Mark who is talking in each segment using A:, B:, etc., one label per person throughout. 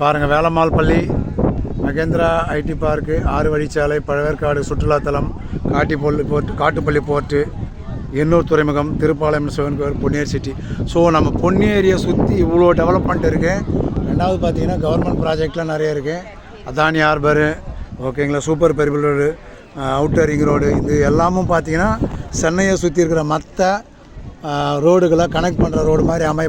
A: பாருங்கள் வேலம்மாள் பள்ளி Mahindra ID park ஆறு வழிச்சாலை பழவேற்காடு சுற்றுலாத்தலம் காட்டிப்பள்ளி போர்ட் காட்டுப்பள்ளி போர்ட்டு எண்ணூர் துறைமுகம் திருப்பாளையம் சிவன் கோவில் பொன்னியர் சிட்டி. ஸோ நம்ம பொன்னியரியை சுற்றி இவ்வளோ டெவலப்மெண்ட் இருக்குது ரெண்டாவது பார்த்தீங்கன்னா கவர்மெண்ட் ப்ராஜெக்ட்லாம் நிறைய இருக்குது அதானி ஹார்பரு ஓகேங்களா super peripheral road outer ring road இது எல்லாமும் பார்த்தீங்கன்னா சென்னையை சுற்றி இருக்கிற மற்ற ரோடுகளை கனெக்ட் பண்ணுற ரோடு மாதிரி அமைய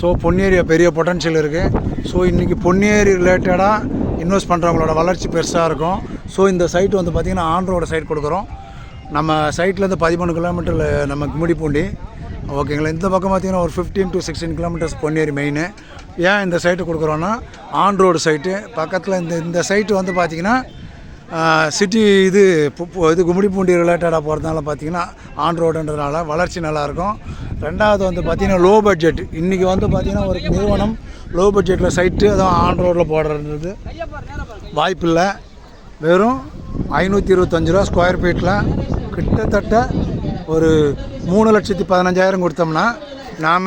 A: ஸோ பொன்னேரியா பெரிய பொட்டன்ஷியல் இருக்குது ஸோ இன்றைக்கி பொன்னேரி ரிலேட்டடாக இன்வெஸ்ட் பண்ணுறவங்களோட வளர்ச்சி பெருசாக இருக்கும். ஸோ இந்த சைட் வந்து பார்த்திங்கன்னா ஆன் ரோடு சைட் கொடுக்குறோம். நம்ம சைட்லேருந்து பதிமூணு கிலோமீட்டரில் நம்ம கும்மிடிப்பூண்டி. ஓகேங்களா இந்த பக்கம் பார்த்திங்கன்னா ஒரு fifteen to sixteen kilometres Ponneri main ஏன் இந்த சைட்டு கொடுக்குறோன்னா ஆன் ரோடு சைட்டு பக்கத்தில் இந்த இந்த சைட்டு வந்து பார்த்திங்கன்னா சிட்டி இது பு- இது கும்மிடிப்பூண்டி ரிலேட்டடாக போகிறதுனால பார்த்தீங்கன்னா ஆன் ரோடுன்றதுனால வளர்ச்சி நல்லாயிருக்கும். ரெண்டாவது வந்து பார்த்திங்கன்னா லோ பட்ஜெட் இன்றைக்கி வந்து பார்த்திங்கன்னா ஒரு நிறுவனம் லோ பட்ஜெட்டில் சைட்டு அதுவும் ஆன் ரோட்டில் போடுறது. வாய்ப்பில்லை. வெறும் ஐநூற்றி இருபத்தஞ்சு ரூபா ஸ்கொயர் ஃபீட்டில் கிட்டத்தட்ட ஒரு மூணு லட்சத்தி பதினஞ்சாயிரம் கொடுத்தோம்னா நாம்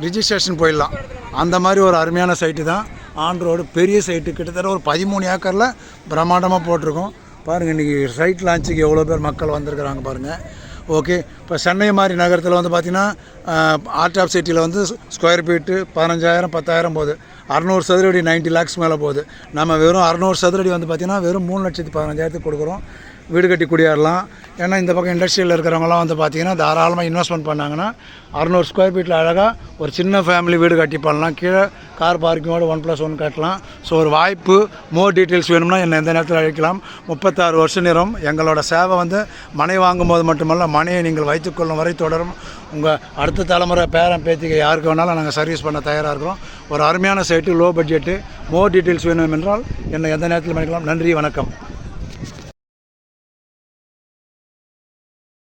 A: ரிஜிஸ்ட்ரேஷன் போயிடலாம். அந்த மாதிரி ஒரு அருமையான சைட்டு தான். ஆன் ரோடு பெரிய சைட்டு கிட்டத்தட்ட ஒரு பதிமூணு ஏக்கரில் பிரம்மாண்டமாக போட்டிருக்கோம். பாருங்கள் இன்றைக்கி சைட் லான்ச்சுக்கு எவ்வளோ பேர் மக்கள் வந்திருக்கிறாங்க பாருங்கள் ஓகே இப்போ சென்னை மாதிரி நகரத்தில் வந்து பார்த்திங்கன்னா ஆர்ட் ஆஃப் சிட்டியில் வந்து ஸ்கொயர் ஃபீட்டு பதினஞ்சாயிரம் பத்தாயிரம் போகுது. அறநூறு சதுரடி 90 லேக்ஸ் மேலே போகுது. நம்ம வெறும் அறநூறு சதுரடி வந்து பார்த்திங்கன்னா வெறும் மூணு லட்சத்து பதினஞ்சாயிரத்துக்கு கொடுக்குறோம். வீடு கட்டி குடியேறலாம். ஏன்னா இந்த பக்கம் இண்டஸ்ட்ரியில் இருக்கிறவங்களாம் வந்து பார்த்திங்கன்னா தாராளமாக இன்வெஸ்ட்மெண்ட் பண்ணாங்கன்னா அறநூறு ஸ்கொயர் ஃபீட்டில் அழகாக ஒரு சின்ன ஃபேமிலி வீடு கட்டி பண்ணலாம். கீழே கார் பார்க்கிங்கோட ஒன் ப்ளஸ் ஒன் கட்டலாம். ஸோ ஒரு வாய்ப்பு மோர் டீட்டெயில்ஸ் வேணும்னா என்னை எந்த நேரத்தில் அழைக்கலாம். முப்பத்தாறு வருஷ நேரம் எங்களோட சேவை வந்து மனை வாங்கும்போது மட்டுமல்ல மனையை நீங்கள் வைத்துக்கொள்ளும் வரை தொடரும். உங்கள் அடுத்த தலைமுறை பேரன் பேத்திக்கு யாருக்கு வேணாலும் நாங்கள் சர்வீஸ் பண்ண தயாராக இருக்கிறோம். ஒரு அருமையான site low budget more details வேணும் என்றால் என்னை எந்த நேரத்தில் பண்ணிக்கலாம் நன்றி வணக்கம்.